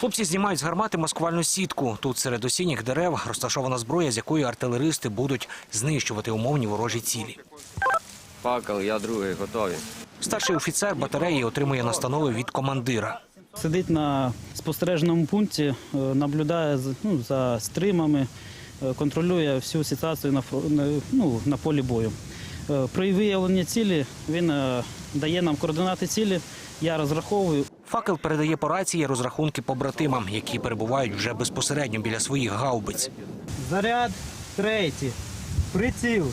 Хлопці знімають з гармати маскувальну сітку. Тут серед осінніх дерев розташована зброя, з якої артилеристи будуть знищувати умовні ворожі цілі. Факел, я другий, готові. Старший офіцер батареї отримує настанови від командира. Сидить на спостережному пункті, е, наблюдає ну, за стримами, е, контролює всю ситуацію на, ну, на полі бою. Е, При виявленні цілі він дає нам координати цілі. Я розраховую. Факел передає по рації розрахунки побратимам, які перебувають вже безпосередньо біля своїх гаубиць. Заряд третій. Приціл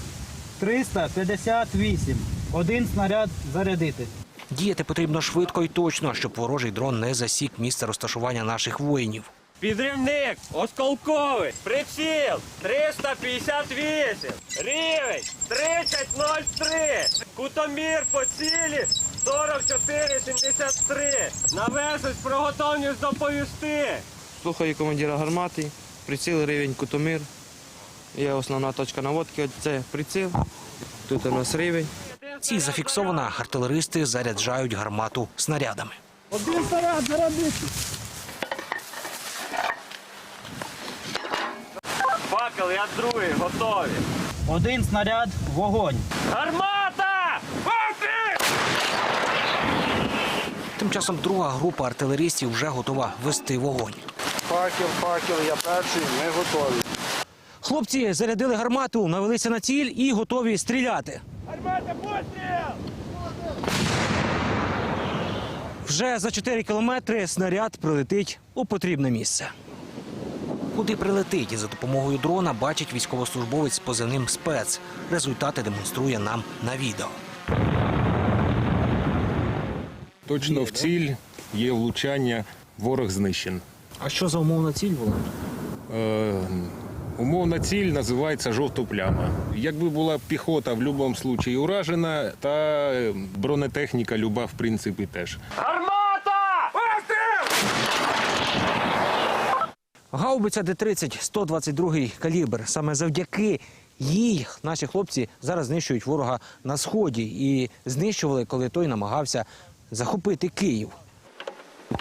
358. Один снаряд зарядити. Діяти потрібно швидко і точно, щоб ворожий дрон не засік місце розташування наших воїнів. Підрівник, осколковий, приціл 358, рівень 3003, кутомір по цілі 4473. Навесось про готовність доповісти. Слухаю командира гармати, приціл рівень Кутомир. Є основна точка наводки, це приціл. Тут у нас рівень. Ціль зафіксована, артилеристи заряджають гармату снарядами. Один снаряд зарядити. Факел, я другий, готові. Один снаряд вогонь. Гармата! Часом друга група артилеристів вже готова вести вогонь. Факел, факел, я перший, ми готові. Хлопці зарядили гармату, навелися на ціль і готові стріляти. Гармата Вже за 4 кілометри снаряд прилетить у потрібне місце. Куди прилетить і за допомогою дрона бачить військовослужбовець з позивним спец. Результати демонструє нам на відео. Точно в ціль є влучання, ворог знищен. А що за умовна ціль була? Е, умовна ціль називається жовта пляма. Якби була піхота в будь-якому випадку уражена, та бронетехніка люба, в принципі, теж. Гаубиця Д-30, 122 калібр. Саме завдяки їй наші хлопці зараз знищують ворога на сході і знищували, коли той намагався захопити Київ.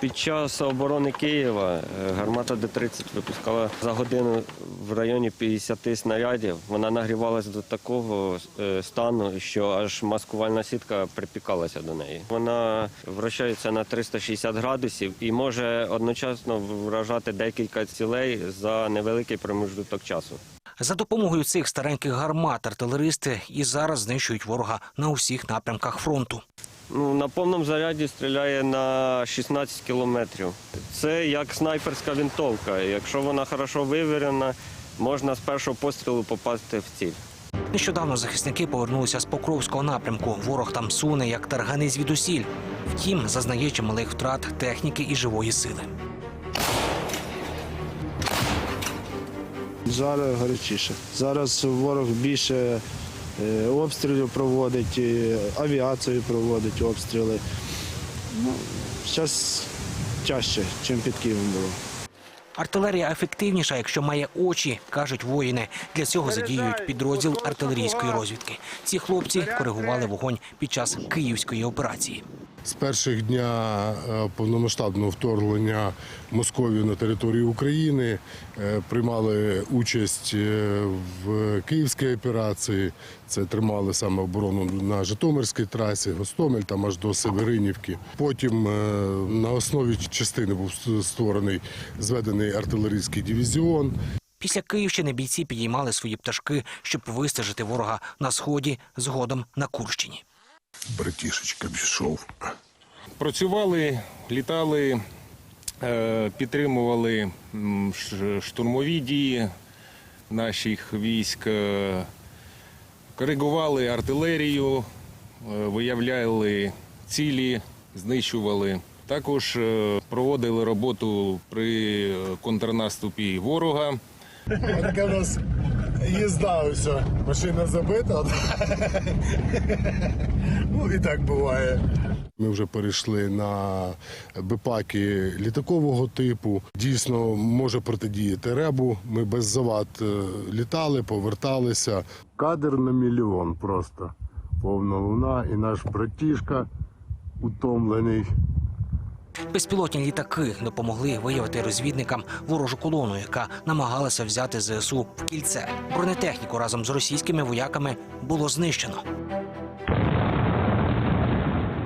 Під час оборони Києва е, гармата Д-30 випускала за годину в районі 50 снарядів. Вона нагрівалася до такого е, стану, що аж маскувальна сітка припікалася до неї. Вона вращається на 360 градусів і може одночасно вражати декілька цілей за невеликий промежуток часу. За допомогою цих стареньких гармат артилеристи і зараз знищують ворога на усіх напрямках фронту. Ну, на повному заряді стріляє на 16 кілометрів. Це як снайперська винтовка. Якщо вона хорошо вивірена, можна з першого пострілу попасти в ціль. Нещодавно захисники повернулися з Покровського напрямку. Ворог там суне, як таргани звідусіль. Втім, зазнає чималих втрат техніки і живої сили. Зараз гарячіше. Зараз ворог більше обстрілів проводить, авіацію проводить обстріли. Ну, зараз чаще, ніж під Києвом було. Артилерія ефективніша, якщо має очі, кажуть воїни. Для цього задіюють підрозділ артилерійської розвідки. Ці хлопці коригували вогонь під час київської операції. З перших дня е, повномасштабного вторгнення Московії на територію України е, приймали участь е, в київській операції. Це тримали саме оборону на Житомирській трасі, Гостомель, там аж до Северинівки. Потім на основі частини був створений зведений артилерійський дивізіон. Після Київщини бійці підіймали свої пташки, щоб вистежити ворога на сході, згодом на Курщині. Братішечка пішов. Працювали, літали, е, підтримували штурмові дії наших військ, е, коригували артилерію, е, виявляли цілі, знищували. Також проводили роботу при контрнаступі ворога. Така у нас їзда ось. Машина забита. ну і так буває. Ми вже перейшли на бипаки літакового типу. Дійсно може протидіяти ребу. Ми без завад е, літали, поверталися. Кадр на мільйон просто. Повна луна і наш братішка утомлений. Безпілотні літаки допомогли виявити розвідникам ворожу колону, яка намагалася взяти ЗСУ в кільце. Бронетехніку разом з російськими вояками було знищено.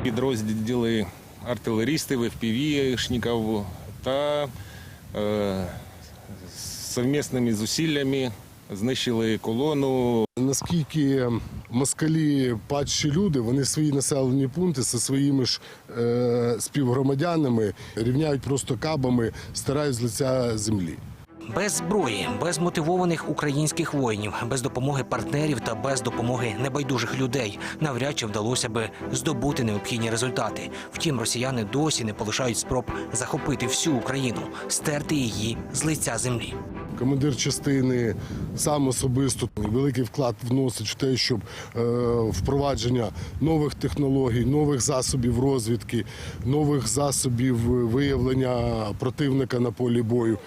Підрозділи артилеристів, FPV-шників та е, совмісними зусиллями знищили колону. Наскільки москалі падші люди, вони свої населені пункти зі своїми ж е, співгромадянами рівняють просто кабами, старають з лиця землі. Без зброї, без мотивованих українських воїнів, без допомоги партнерів та без допомоги небайдужих людей навряд чи вдалося би здобути необхідні результати. Втім, росіяни досі не полишають спроб захопити всю Україну, стерти її з лиця землі. Командир частини сам особисто великий вклад вносить в те, щоб е, впровадження нових технологій, нових засобів розвідки, нових засобів виявлення противника на полі бою.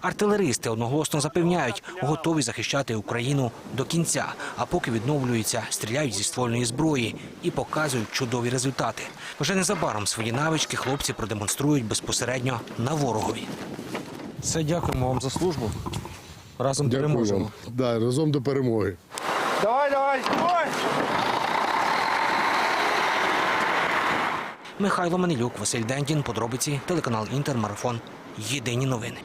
Артилеристи одноголосно запевняють, готові захищати Україну до кінця. А поки відновлюються, стріляють зі ствольної зброї і показують чудові результати. Вже незабаром свої навички хлопці продемонструють безпосередньо на ворогові. Все дякуємо вам за службу. Разом Дякую вам. Да, разом до перемоги. Давай, давай. Михайло Манилюк, Василь Дендін, подробиці, телеканал Інтер, марафон. Єдині новини.